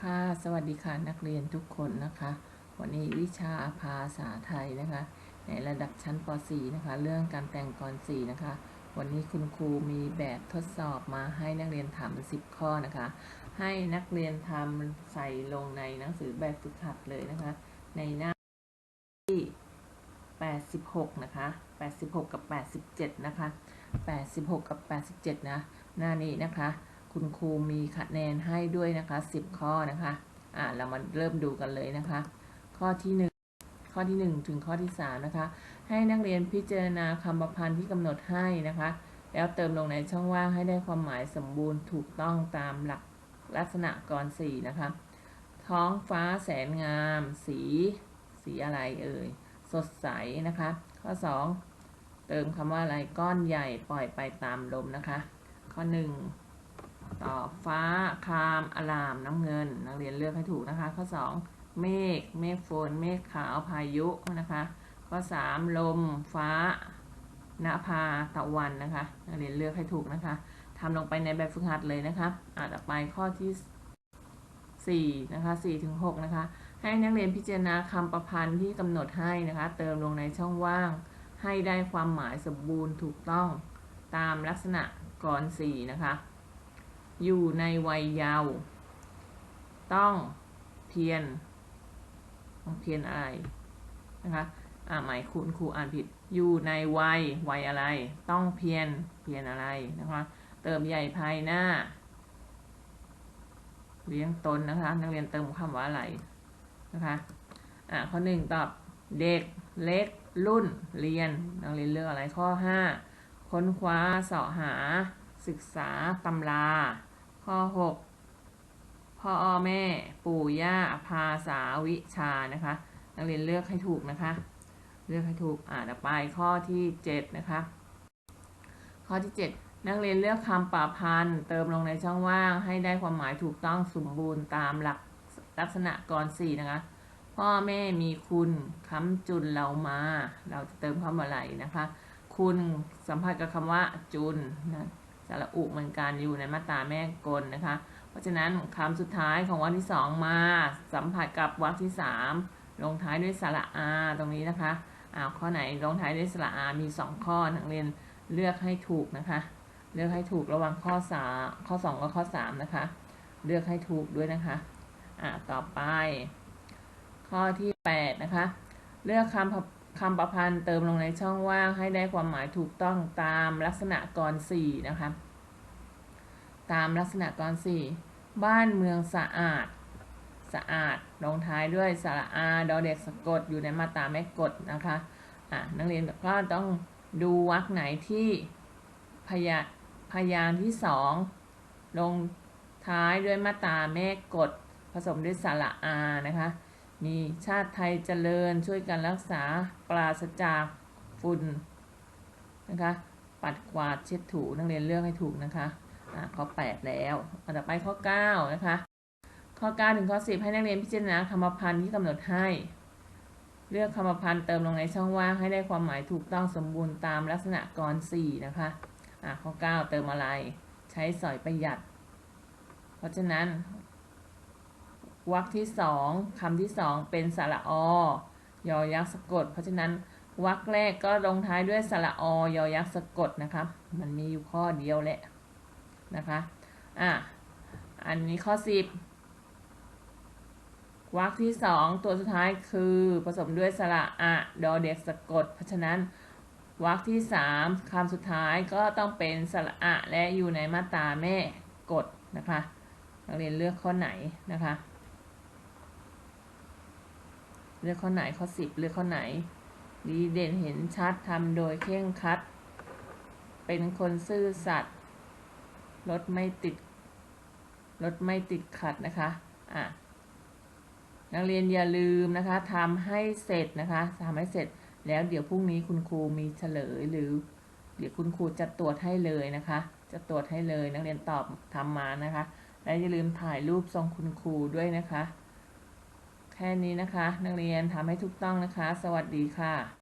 ค่ะ สวัสดีค่ะนักเรียนทุกคนนะคะ วันนี้วิชาภาษาไทยนะคะ ในระดับชั้นป .4 นะคะ เรื่องการแต่งกล4นะคะ วันนี้คุณครูมีแบบทดสอบมาให้นักเรียนทำ10 ข้อนะคะ ให้นักเรียนทำใส่ลงในหนังสือแบบฝึกหัดเลยนะคะ ในหน้าที่ 86 นะคะ 86 กับ 87 นะคะ 86 กับ 87 นะ หน้านี้นะคะ คุณครูมีคะแนนให้ด้วยนะคะ 10 ข้อนะคะ อ่าเรามาเริ่มดูกันเลยนะคะ ข้อที่ 1 ข้อที่ 1 ถึงข้อที่ 3 นะคะ ให้นักเรียนพิจารณาคำประพันธ์ที่กำหนดให้นะคะ แล้วเติมลงในช่องว่างให้ได้ความหมายสมบูรณ์ถูกต้องตามหลัก ลักษณะกร4นะคะ ท้องฟ้าแสนงาม สี สีอะไรเอ่ย สดใสนะคะ ข้อ 2 เติมคำว่าอะไรก้อนใหญ่ปล่อยไปตามลมนะคะ ข้อ 1 ตอบฟ้าคามอลามน้ำเงิน นักเรียนเลือกให้ถูกนะคะ ข้อ 2 เมฆเมฆฝนเมฆขาวพายุนะคะ ข้อ 3 ลม ฟ้านภาตะวันนะคะ นักเรียนเลือกให้ถูกนะคะ ทำลงไปในแบบฝึกหัดเลยนะคะอ่าต่อไปข้อที่4นะคะ4ถึง6นะคะ ให้นักเรียนพิจารณาคำประพันธ์ที่กำหนดให้นะคะ เติมลงในช่องว่าง ให้ได้ความหมายสมบูรณ์ถูกต้องตามลักษณะกร4นะคะ อยู่ในวัยเยาว์ต้องเพียรต้องเพียรอะไรนะคะอ่าหมายคุณครูอ่านผิด อยู่ในวัยวัยอะไร ต้องเพียรเพียรอะไรนะคะ เติมใหญ่ภายหน้า เลี้ยงตนนะคะ นักเรียนเติมคำว่าอะไรนะคะอ่าข้อหนึ่งตอบเด็กเล็กรุ่นเรียนนักเรียนเลือกอะไรข้อห้าค้นคว้าเสาะหา ศึกษาตำรา ข้อ 6 พ่อแม่ ปู่ย่าภาษาวิชานะคะ นักเรียนเลือกให้ถูกนะคะ เลือกให้ถูกอ่าต่อไปข้อที่ 7 นะคะ ข้อที่ 7 นักเรียนเลือกคำปะพันธ์เติมลงในช่องว่างให้ได้ความหมายถูกต้องสมบูรณ์ตามหลักลักษณะกร4นะคะ พ่อแม่มีคุณค้ำจุนเรามา เราจะเติมคำอะไรนะคะ คุณสัมผัสกับคำว่าจุนนะสระอุเหมือนกันอยู่ในมาตราแม่กลนะคะ เพราะฉะนั้นคำสุดท้ายของวรรคที่สองมา สัมผัสกับวรรคที่สามลงท้ายด้วยสระอาตรงนี้นะคะอ้าวข้อไหนลงท้ายด้วยสระอามีสองข้อนักเรียนเลือกให้ถูกนะคะ เลือกให้ถูกระหว่างข้อสาข้อสองกับข้อสามนะคะ เลือกให้ถูกด้วยนะคะอ่าต่อไป ข้อที่แปดนะคะ เลือกคำคำประพันธ์เติมลงในช่องว่างให้ได้ความหมายถูกต้องตามลักษณะกร4นะคะ ตามลักษณะกร4บ้านเมืองสะอาดสะอาดลงท้ายด้วยสระอาดอเด็กสะกดอยู่ในมาตราแม่กดนะคะอะนักเรียนก็ต้องดูวรรคไหนที่พยา พยางค์ที่สองลงท้ายด้วยมาตาแม่กดผสมด้วยสระอานะคะ มีชาติไทยเจริญช่วยกันรักษาปราศจากฝุ่นนะคะ ปัดกวาดเช็ดถูนักเรียนเลือกให้ถูกนะคะะข้อ 8 แล้วอันต่อไปข้อ 9 นะคะ ข้อ 9 ถึงข้อ 10 ให้นักเรียนพิจารณาคำพันธ์ที่กำหนดให้ เลือกคำพันธ์เติมลงในช่องว่างให้ได้ความหมายถูกต้องสมบูรณ์ตามลักษณะกร4นะคะ อะข้อ 9 เติมอะไร ใช้สอยประหยัด เพราะฉะนั้นวรรคที่สองคำที่สองเป็นสระอยอยักษ์สะกด เพราะฉะนั้นวรรคแรกก็ลงท้ายด้วยสระอยอยักษ์สะกดนะคะมันมีอยู่ข้อเดียวแหละนะคะอะอันนี้ข้อสิบวรรคที่สองตัวสุดท้ายคือผสมด้วยสระอะดอเด็กสะกด เพราะฉะนั้น วรรคที่สามคำสุดท้ายก็ต้องเป็นสระอะและอยู่ในมาตราแม่กดนะคะนักเรียนเลือกข้อไหนนะคะ เลือกข้อไหนข้อสิบเลือกข้อไหน ดีเด่นเห็นชัดทำโดยเคร่งคัด เป็นคนซื่อสัตย์รถไม่ติดรถไม่ติดขัดนะคะอะนักเรียนอย่าลืมนะคะทำให้เสร็จนะคะทำให้เสร็จ แล้วเดี๋ยวพรุ่งนี้คุณครูมีเฉลยหรือ เดี๋ยวคุณครูจะตรวจให้เลยนะคะ จะตรวจให้เลยนักเรียนตอบทำมานะคะ และอย่าลืมถ่ายรูปทรงคุณครูด้วยนะคะ แค่นี้นะคะ นักเรียนทำให้ถูกต้องนะคะ สวัสดีค่ะ